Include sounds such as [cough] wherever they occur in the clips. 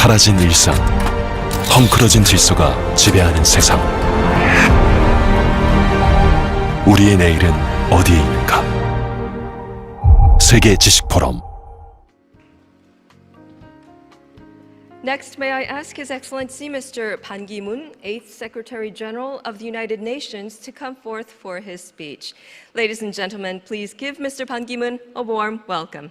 사라진 일상, 헝클어진 질서가 지배하는 세상. 우리의 내일은 어디에 있는가? 세계 지식 포럼 Next, may I ask His Excellency Mr. Pan Ki-moon, 8th Secretary General of the United Nations, to come forth for his speech. Ladies and gentlemen, please give Mr. Pan Ki-moon a warm welcome.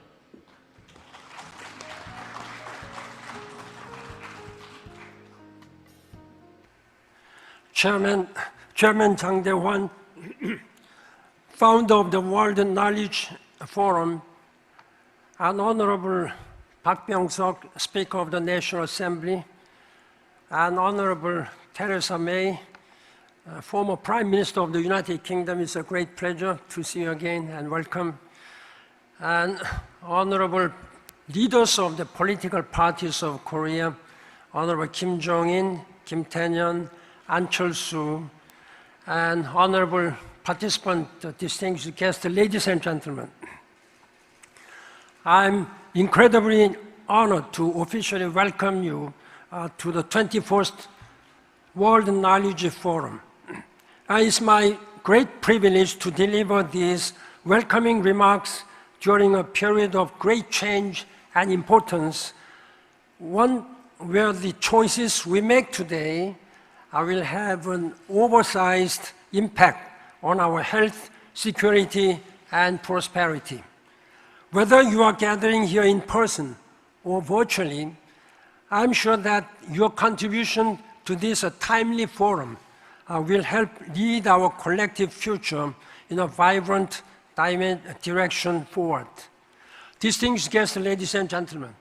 Chairman, Chairman Chang Dae-hwan, founder of the World Knowledge Forum, and Honorable Park Byung-seok, Speaker of the National Assembly, and Honorable Theresa May, uh, former Prime Minister of the United Kingdom. It's a great pleasure to see you again and welcome. And honorable leaders of the political parties of Korea, Honorable Kim Jong-un, Kim Tae-yeon, An Chol-soo, and honorable participant, uh, distinguished guests, ladies and gentlemen. I'm incredibly honored to officially welcome you uh, to the 21st World Knowledge Forum. Uh, It's my great privilege to deliver these welcoming remarks during a period of great change and importance, one where the choices we make today uh, will have an oversized impact on our health, security, and prosperity. Whether you are gathering here in person or virtually, I'm sure that your contribution to this uh, timely forum uh, will help lead our collective future in a vibrant direction forward. Distinguished guests, ladies and gentlemen,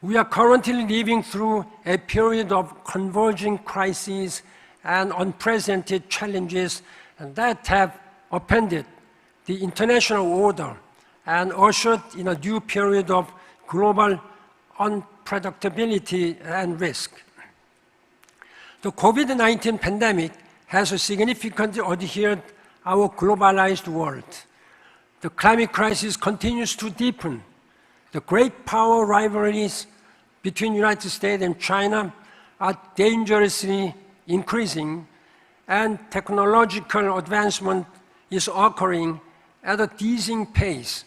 we are currently living through a period of converging crises and unprecedented challenges that have upended the international order and ushered in a new period of global unpredictability and risk. The COVID 19 pandemic has significantly adhered our globalized world. The climate crisis continues to deepen. The great power rivalries between the United States and China are dangerously increasing, and technological advancement is occurring at a dizzying pace.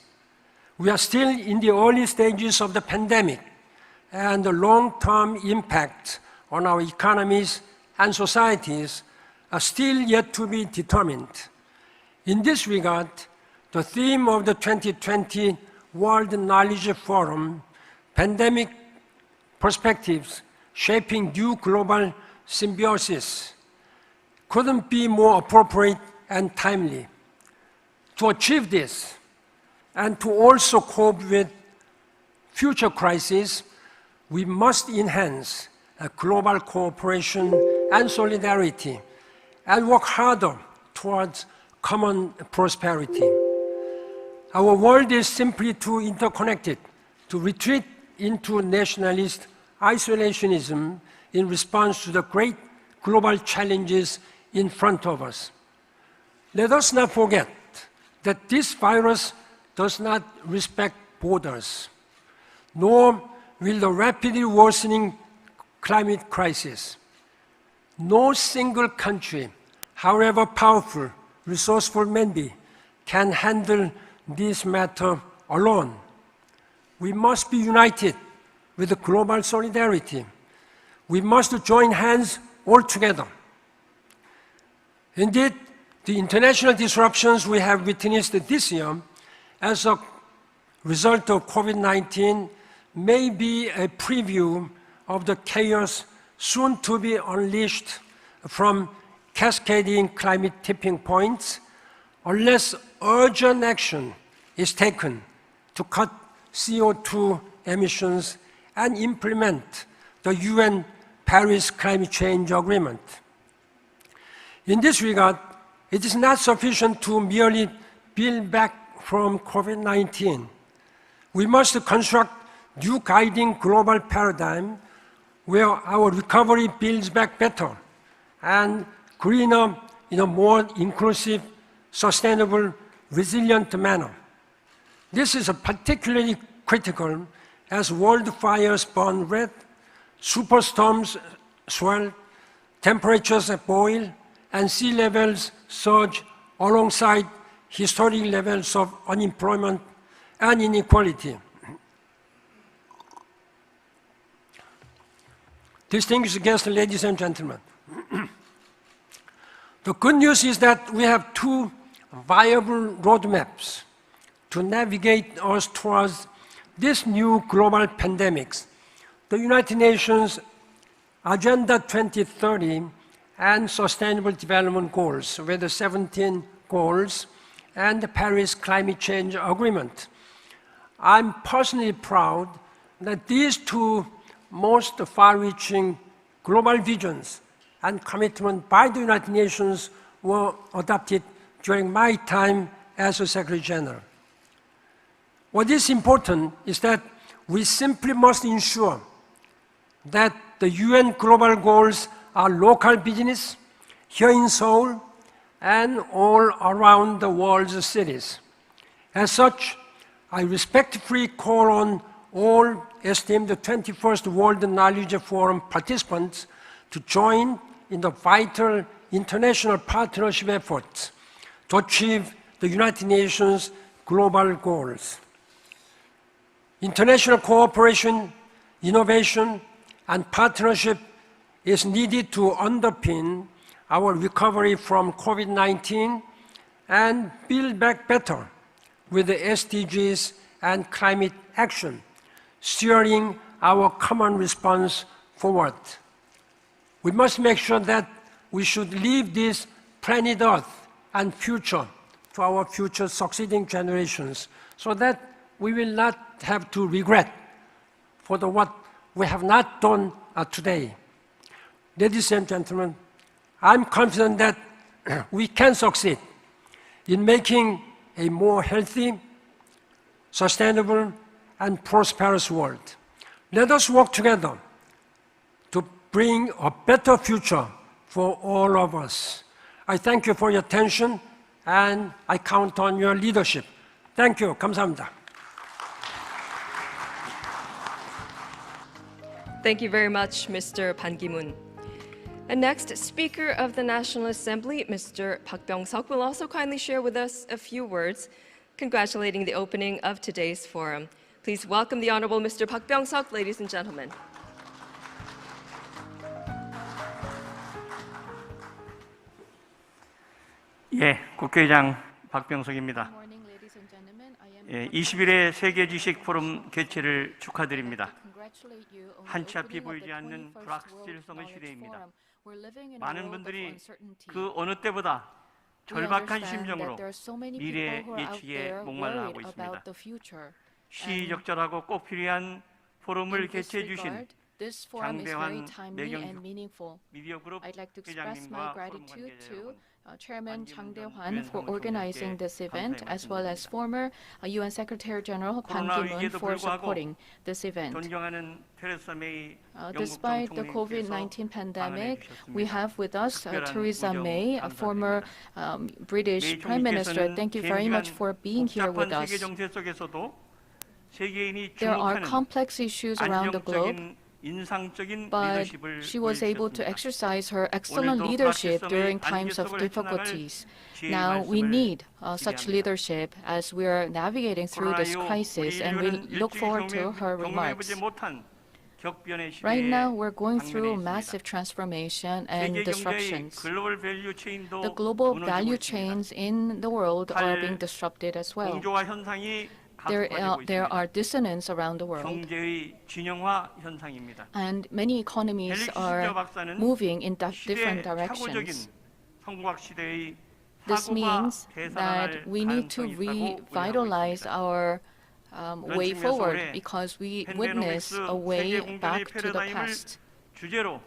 We are still in the early stages of the pandemic, and the long-term impact on our economies and societies are still yet to be determined. In this regard, the theme of the 2020 World Knowledge Forum, Pandemic Perspectives Shaping New Global Symbiosis, couldn't be more appropriate and timely. To achieve this, and to also cope with future crises, we must enhance global cooperation and solidarity and work harder towards common prosperity. Our world is simply too interconnected to retreat into nationalist isolationism in response to the great global challenges in front of us. Let us not forget that this virus does not respect borders, nor will the rapidly worsening climate crisis. No single country, however powerful, resourceful may be, can handle this matter alone. We must be united with global solidarity. We must join hands all together. Indeed, the international disruptions we have witnessed this year as a result of COVID 19 may be a preview of the chaos soon to be unleashed from cascading climate tipping points unless urgent action is taken to cut CO2 emissions and implement the UN Paris Climate Change Agreement. In this regard, it is not sufficient to merely build back from COVID 19. We must construct new guiding global paradigm where our recovery builds back better and greener in a more inclusive, sustainable, resilient manner. This is particularly critical as world fires burn red, superstorms swell, temperatures boil, and sea levels surge alongside historic levels of unemployment and inequality. Distinguished guests, ladies and gentlemen, [clears throat] the good news is that we have two viable roadmaps to navigate us towards this new global pandemics. The United Nations Agenda 2030 and Sustainable Development Goals, with the 17 goals, and the Paris Climate Change Agreement. I'm personally proud that these two most far-reaching global visions and commitment by the United Nations were adopted during my time as a Secretary General. What is important is that we simply must ensure that the UN global goals are local business here in Seoul and all around the world's cities. As such, I respectfully call on all esteemed 21st World Knowledge Forum participants to join in the vital international partnership efforts to achieve the United Nations global goals. International cooperation, innovation, and partnership is needed to underpin our recovery from COVID-19 and build back better with the SDGs and climate action, steering our common response forward. We must make sure that we should leave this planet Earth and future to our future succeeding generations so that we will not have to regret for the what we have not done uh, today. Ladies and gentlemen, I'm confident that [clears throat] we can succeed in making a more healthy, sustainable, and prosperous world. Let us work together to bring a better future for all of us. I thank you for your attention and I count on your leadership. Thank you. 감사합니다. Thank you very much, Mr. Pan Ki-moon. And next, Speaker of the National Assembly, Mr. Park Byung-seok, will also kindly share with us a few words congratulating the opening of today's forum. Please welcome the Honorable Mr. Park Byung-seok, ladies and gentlemen. 예, 국회의장 박병석입니다. 예, 21회 세계 주식 포럼 개최를 축하드립니다. 한치 앞이 보이지 않는 21st 불확실성의 시대입니다. 많은 분들이. 그 어느 때보다 절박한 심정으로 미래 예측에 목말라 하고 있습니다. 시의적절하고 꼭 필요한 포럼을 개최해 주신 장대환 매경. 미디어 그룹 회장님과 포럼 관계자 여러분, Uh, Chairman Chang Dae-hwan for organizing this event, as well as former uh, UN Secretary General Ban Ki-moon for supporting this event. Uh, despite the COVID-19 pandemic, we have with us uh, Theresa May, a former um, British Prime Minister. Thank you very much for being here with us. There are complex issues around the globe, but she was able to exercise her excellent leadership during times of difficulties. Now we need uh, such leadership as we are navigating through this crisis, and we look forward to her remarks. Right now, we're going through massive transformation and disruptions. The global value chains in the world are being disrupted as well 공조화 현상이 There, uh, 가속화되고 there 있습니다. are dissonance around the world, 경제의 진영화 현상입니다. and many economies 헬릭 are 키신저 박사는 moving in di- 시대 different 착오적인 directions. 성공학 시대의 This 사고가 means 되살아날 that we need to 가능성이 있다고 우려하고 revitalize 있습니다. our um, 그런 way 측면에서 forward 올해 because we witness 팬데믹스 a way 세계 공존의 back to the 패러다임을 past. 주제로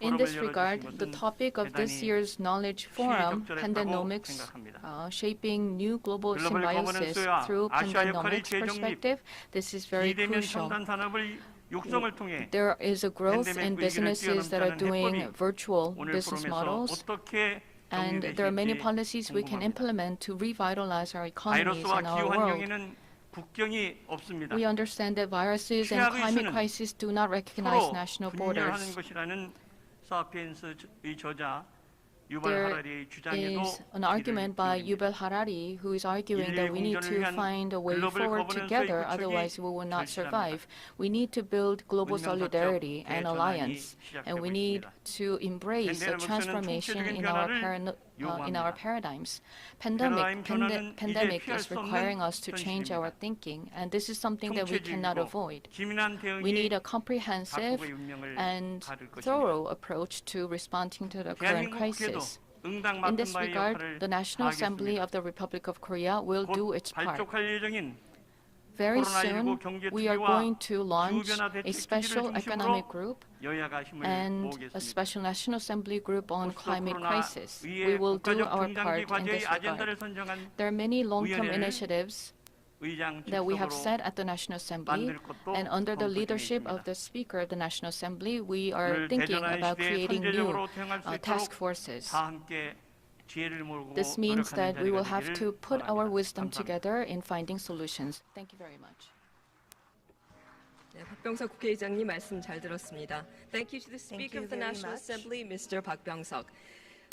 In this regard, the topic of this year's Knowledge Forum, Pandenomics, uh, Shaping New Global Symbiosis Through Pandenomics Perspective, this is very crucial. There is a growth in businesses that are doing virtual business models, and there are many policies we can implement to revitalize our economies and our world. We understand that viruses and climate crisis do not recognize national borders. There is an argument by Yuval Harari who is arguing that we need to find a way forward together, otherwise we will not survive. We need to build global solidarity and alliance, and we need to embrace a transformation in our current uh, in our paradigms. Pandemic, pande pandemic is requiring us to change our thinking, and this is something that we cannot avoid. We need a comprehensive and thorough approach to responding to the current crisis. In this regard, the National Assembly of the Republic of Korea will do its part. Very soon, we are going to launch a special economic group and a special National Assembly group on climate crisis. We will do our part in this regard. There are many long-term initiatives that we have set at the National Assembly, and under the leadership of the Speaker of the National Assembly, we are thinking about creating new uh, task forces. 다 함께 지혜를 모으고 This means 노력하는 that we will 자리가 have 되기를 to put our 바랍니다. wisdom 감사합니다. together in finding solutions. Thank you very much. 네, 박병석 국회의장님 말씀 잘 들었습니다. Thank you to the Speaker you of the very National much. Assembly, Mr. Park Byung-seok.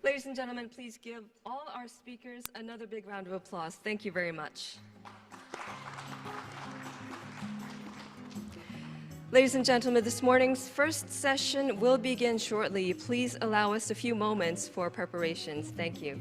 Ladies and gentlemen, please give all our speakers another big round of applause. Thank you very much. Ladies and gentlemen, this morning's first session will begin shortly. Please allow us a few moments for preparations. Thank you.